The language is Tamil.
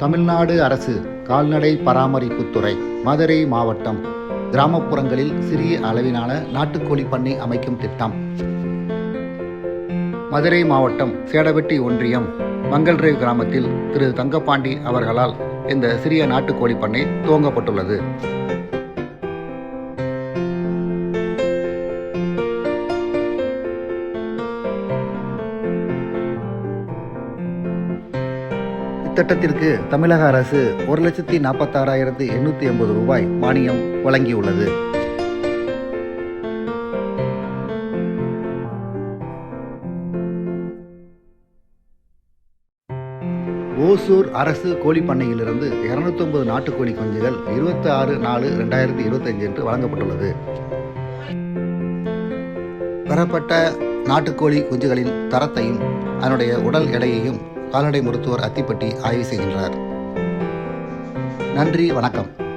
தமிழ்நாடு அரசு கால்நடை பராமரிப்புத்துறை மதுரை மாவட்டம் கிராமப்புறங்களில் சிறிய அளவிலான நாட்டுக்கோழி பண்ணை அமைக்கும் திட்டம். மதுரை மாவட்டம் சேடவெட்டி ஒன்றியம் மங்கள்ரேவ் கிராமத்தில் திரு தங்கப்பாண்டி அவர்களால் இந்த சிறிய நாட்டுக்கோழி பண்ணை துவங்கப்பட்டுள்ளது. இத்திட்டத்திற்கு தமிழக அரசு ஒரு லட்சத்தி நாற்பத்தாறாயிரத்து எண்ணூற்றி எண்பது ரூபாய் மானியம் வழங்கியுள்ளது. ஓசூர் அரசு கோழி பண்ணையிலிருந்து இருநூத்தொன்பது நாட்டுக்கோழி குஞ்சுகள் இருபத்தி ஆறு நாலு ரெண்டாயிரத்தி இருபத்தஞ்சு என்று வழங்கப்பட்டுள்ளது. பெறப்பட்ட நாட்டுக்கோழி குஞ்சுகளின் தரத்தையும் அதனுடைய உடல் எடையையும் கால்நடை மருத்துவர் அத்திப்பட்டி ஆய்வு செய்கின்றார். நன்றி வணக்கம்.